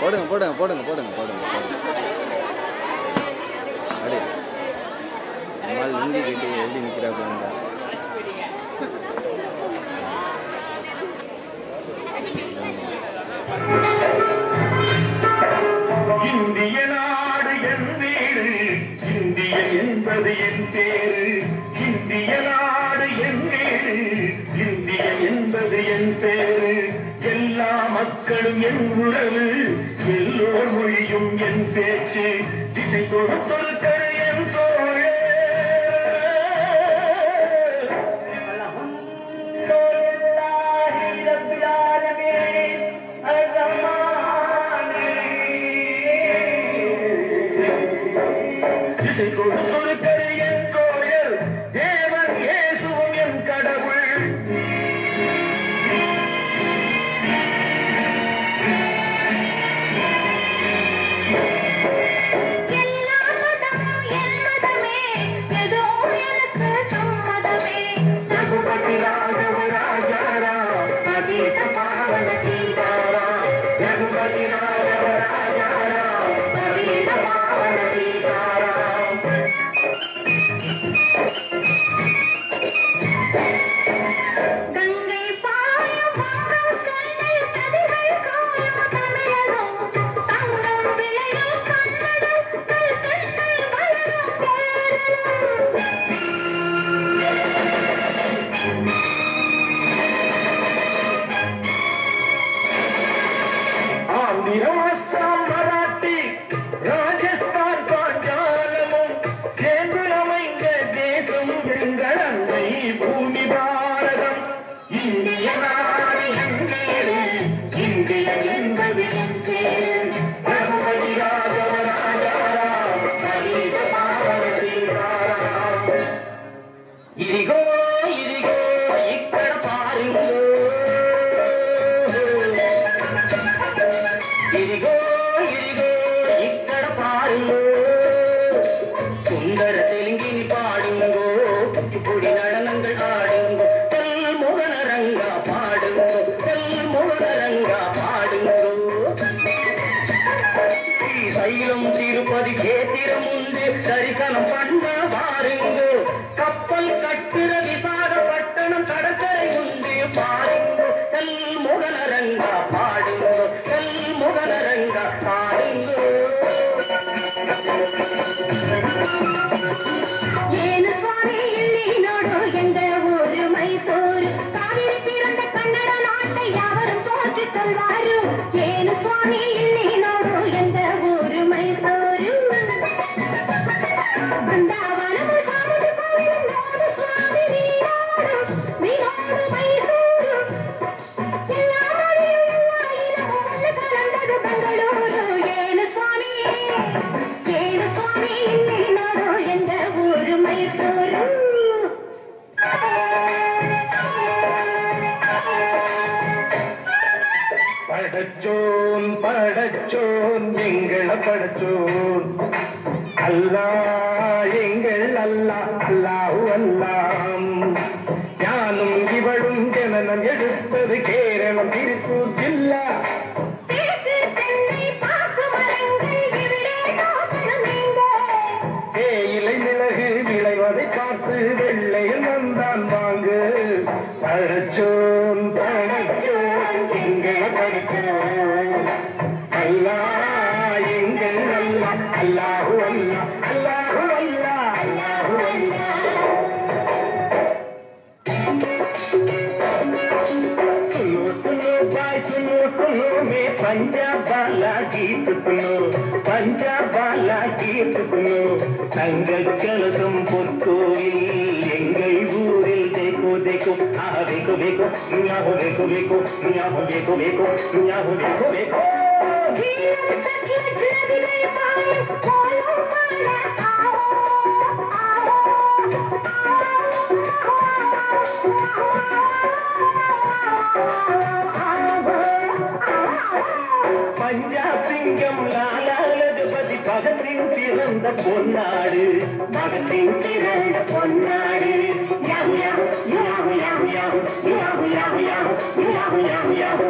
போடுங்க போடுங்க போடுங்க போடுங்க போடுங்க போடுங்க. அடி. நம்மால் லுங்கி கட்டி எழுதி நிற்கிறாங்க இந்திய நாடு என் வீடு இந்திய என்பது என் பேரு. இந்திய நாடு என் வீடு இந்திய என்பது என் பேரு. வாக்கடும் என் உறவு எல்லோர் மொழியும் என் பேச்சு திசை கொடுப்பது என் தோழே సుందర తెలుగిని పాడుంగో పుచ్చిపొడి నడ తీరం తిరుపతి ఉంది చరికన పండ భారీ படச்சோன் படச்சோன் எங்கள படச்சோன். அல்லா எங்கள் அல்லா அல்லாஹு அல்லாம். ஞானும் இவளும் ஜனனம் எடுத்தது கேரளம் திருப்பூர் ஜில்லா. தேயிலை மிளகு விளைவதை பார்த்து வெள்ளையில் வந்தான் வாங்கு. பழச்சோன் Allahu Allah, Allahu Allah, Allahu Allah. सुनो सुनो भाई सुनो सुनो मैं पंजाब वाला गीत सुनो पंजाब वाला गीत सुनो தங்கள் கலகம் பொற்கோயில் எங்கள் ஊரில் देखो देखो आ देखो देखो यहाँ देखो देखो यहाँ देखो देखो यहाँ देखो देखो பஞ்சாப் சிங்கம் லாலாலதுபதி பகத்தின் பிறந்த பொன்னாடு. பகத்தின் பிறந்த பொன்னாடு. யாவு யாவு யாவு யாவு யாவு யாவு யாவு யாவு யாவு யாவு